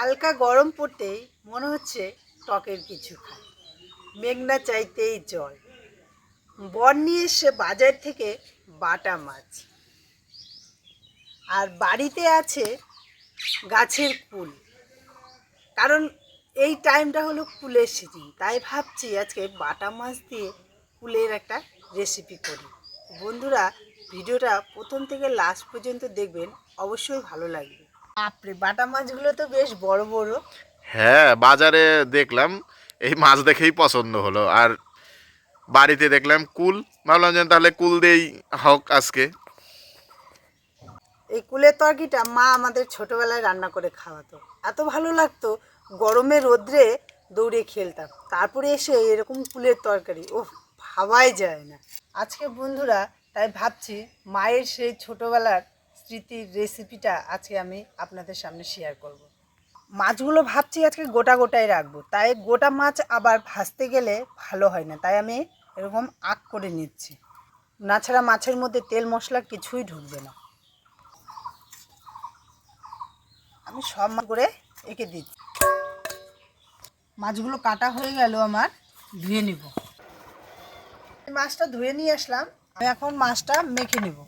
হালকা গরম পড়তেই মনে হচ্ছে টকের কিছু খায়। মেঘনা চাইতেই জল বর নিয়ে এসে বাজার থেকে বাটা মাছ। আর বাড়িতে আছে গাছের কুল। কারণ এই টাইমটা হলো কুলের সিজন। তাই ভাবছি আজকে বাটা মাছ দিয়ে কুলের একটা রেসিপি করি। বন্ধুরা, ভিডিওটা প্রথম থেকে লাস্ট পর্যন্ত দেখবেন। অবশ্যই ভালো লাগবে। বাপরে বাটা মাছগুলো তো বেশ বড় বড়। হ্যাঁ বাজারে দেখলাম এই মাছ দেখেই পছন্দ হলো। আর বাড়িতে দেখলাম কুল। ভাবলাম যে তাহলে কুল দিয়েই হোক আজকে। এই কুলের তরকিটা মা আমাদের ছোটবেলায় রান্না করে খাওয়াতো। এত ভালো লাগতো গরমে রোদ্রে দৌড়ে খেলতাম। তারপরে এসে এরকম কুলের তরকারি ও ভাবাই যায় না। আজকে বন্ধুরা তাই ভাবছি মায়ের সেই ছোটবেলার স্মৃতির রেসিপিটা আজকে আমি আপনাদের সামনে শেয়ার করব। মাছগুলো ভাবছি আজকে গোটা গোটাই রাখব, তাই গোটা মাছ আবার ভাজতে গেলে ভালো হয় না, তাই আমি এরকম আগ করে নিচ্ছি। না ছাড়া মাছের মধ্যে তেল মশলা কিছুই ঢুকবে না। আমি সব করে এঁকে দিচ্ছি। মাছগুলো কাটা হয়ে গেল আমার, ধুয়ে নিব। মাছটা ধুয়ে নিয়ে আসলাম, আমি এখন মাছটা মেখে নিব।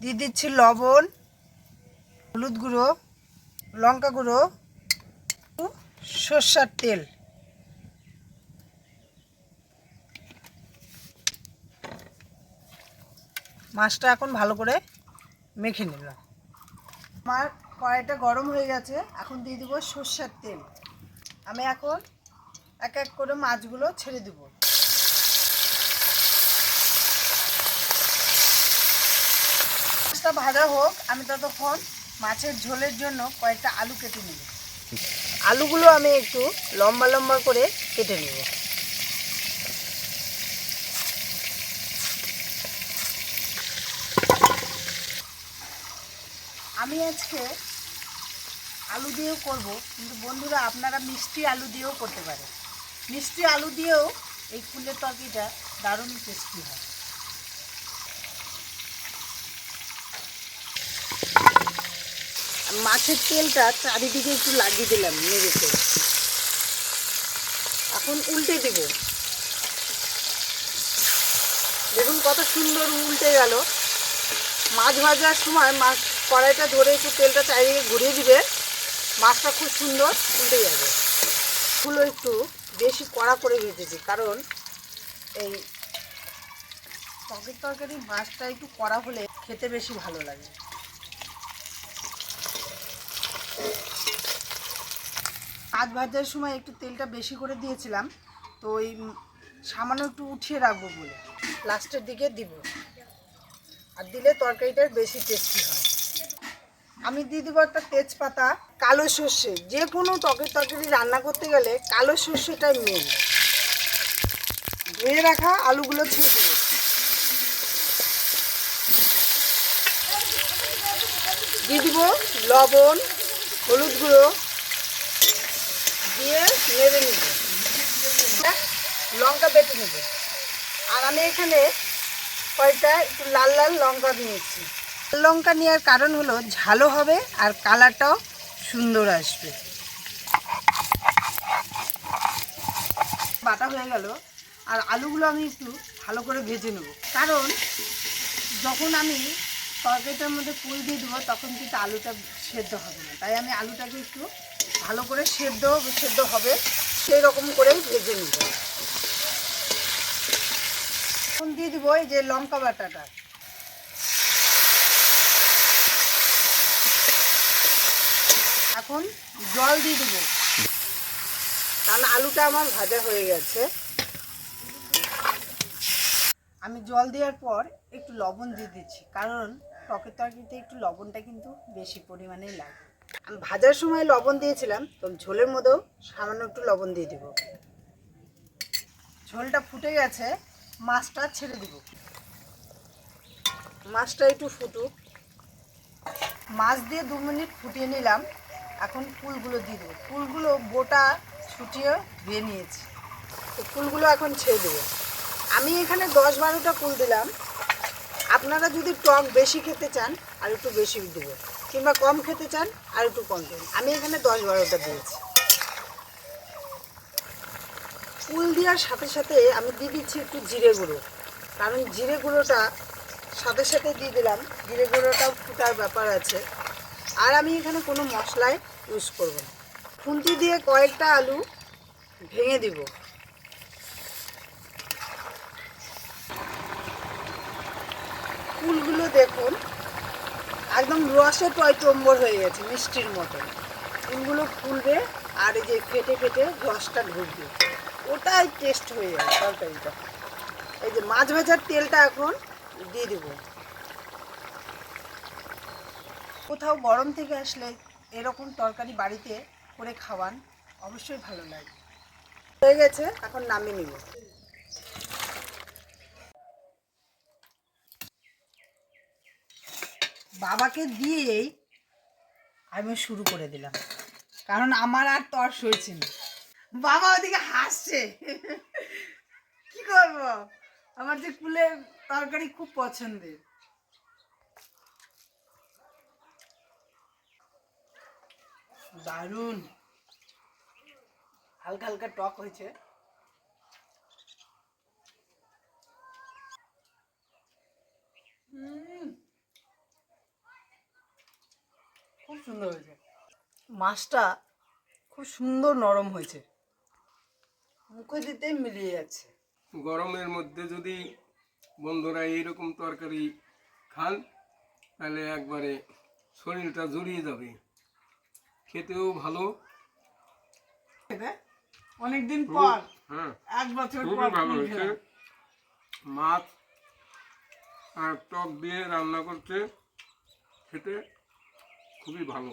দিয়ে দিচ্ছি লবণ, হলুদ গুঁড়ো, লঙ্কা গুঁড়ো, সর্ষার তেল। মাছটা এখন ভালো করে মেখে নিলাম। আমার কড়াইটা গরম হয়ে গেছে, এখন দিয়ে দিব সর্ষের তেল। আমি এখন এক এক করে মাছগুলো ছেড়ে দেব। মাছটা ভাজা হোক আমি ততক্ষণ মাছের ঝোলের জন্য কয়েকটা আলু কেটে নেব। আলুগুলো আমি একটু লম্বা লম্বা করে কেটে নেব। আমি আজকে আলু দিয়েও করব কিন্তু বন্ধুরা আপনারা মিষ্টি আলু দিয়েও করতে পারেন। মিষ্টি আলু দিয়েও এই ফুলের তরকারিটা দারুণ টেস্টি হয়। মাছের তেলটা চারিদিকে একটু লাগিয়ে দিলাম নেড়েতে এখন উল্টে দেব। দেখুন কত সুন্দর উল্টে গেল। মাছ ভাজার সময় মাছ কড়াইটা ধরে একটু তেলটা চারিদিকে ঘুরিয়ে দিবে। মাছটা খুব সুন্দর উল্টে যাবে। ফুলো একটু বেশি কড়া করে ভেজেছি, কারণ এই টকের তরকারি মাছটা একটু কড়া হলে খেতে বেশি ভালো লাগে। মাছ ভাজার সময় একটু তেলটা বেশি করে দিয়েছিলাম, তো ওই সামান্য একটু উঠিয়ে রাখব বলে। লাস্টের দিকে দিব। আর দিলে তরকারিটার বেশি টেস্টি হয়। আমি দিয়ে দেবো একটা তেজপাতা, কালো সর্ষে। যে কোনো টকের তরকারি রান্না করতে গেলে কালো সর্ষেটাই মেন ধুয়ে রাখা আলুগুলো ছেড়ে দেবো দিয়ে দিব লবণ হলুদ গুঁড়ো দিয়ে নেড়ে নেব। লঙ্কা বেটে নেব। আর আমি এখানে কয়টা একটু লাল লাল লঙ্কা নিয়েছি। লঙ্কা নেওয়ার কারণ হলো ঝালও হবে আর কালারটাও সুন্দর আসবে। বাটা হয়ে গেল। আর আলুগুলো আমি একটু ভালো করে ভেজে নেব। কারণ যখন আমি তরকারিটার মধ্যে ফুল দিয়ে দেবো, তখন কিন্তু আলুটা সেদ্ধ হবে না। তাই আমি আলুটাকে একটু ভালো করে সেদ্ধ সেদ্ধ হবে, সেই রকম করেই ভেজে নেব। এখন দিয়ে দিব এই যে লঙ্কা বাটাটা। এখন জল দিয়ে দেবো। কারণ আলুটা আমার ভাজা হয়ে গেছে। আমি জল দেওয়ার পর একটু লবণ দিয়ে দিচ্ছি। কারণ টকের তরকারিতে একটু লবণটা কিন্তু বেশি পরিমাণে লাগে। আমি ভাজার সময় লবণ দিয়েছিলাম, তো ঝোলের মধ্যেও সামান্য একটু লবণ দিয়ে দেব। ঝোলটা ফুটে গেছে, মাছটা ছেড়ে দিব। মাছটা একটু ফুটুক। মাছ দিয়ে দু মিনিট ফুটিয়ে নিলাম, এখন ফুলগুলো দিয়ে দেবো। ফুলগুলো গোটা ছুটিয়ে ধুয়ে নিয়েছি। তো ফুলগুলো এখন ছেড়ে দেবো। আমি এখানে দশ বারোটা ফুল দিলাম। আপনারা যদি টক বেশি খেতে চান, আর একটু বেশি দেবো। কিংবা কম খেতে চান, আর একটু কম দেবেন। আমি এখানে দশ বারোটা দিয়েছি। ফুল দেওয়ার সাথে সাথে আমি দিয়ে দিচ্ছি একটু জিরে গুঁড়ো। কারণ জিরে গুঁড়োটা সাথে সাথে দিয়ে দিলাম। জিরে গুঁড়োটাও ফুটার ব্যাপার আছে। আর আমি এখানে কোনো মশলায় ইউজ করব না। খুন্তি দিয়ে কয়েকটা আলু ভেঙে দিব ফুলগুলো দেখুন, একদম রসে টয় হয়ে গেছে, মিষ্টির মতো ফুলগুলো ফুলবে আর এই যে ফেটে ফেটে রসটা ঢুকবে। ওটাই টেস্ট হয়ে যাবে তরকারিটা। এই যে মাছ ভাজার তেলটা এখন দিয়ে দেব। কোথাও গরম থেকে আসলে এরকম তরকারি বাড়িতে করে খাওয়ান অবশ্যই ভালো লাগে। হয়ে গেছে, এখন নামিয়ে নিব। বাবাকে দিয়েই আমি শুরু করে দিলাম। কারণ আমার আর তর সইছে না। বাবা ওদিকে হাসছে। কি করব? আমার যে কুলের তরকারি খুব পছন্দের। দারুণ। হালকা হালকা টক হয়েছে। সুন্দর হয়েছে। মাছটা খুব সুন্দর নরম হয়েছে। মুখে দিতেই মিলিয়ে যাচ্ছে। গরমের মধ্যে যদি বন্ধুরা এইরকম তরকারি খান তাহলে একবারে শরীরটা জুড়িয়ে যাবে। খেতেও ভালো। অনেকদিন পর হ্যাঁ। এক বছর পর ভালো হয়েছে। মাছ আর টক দিয়ে রান্না করতে খেতে। খুবই ভালো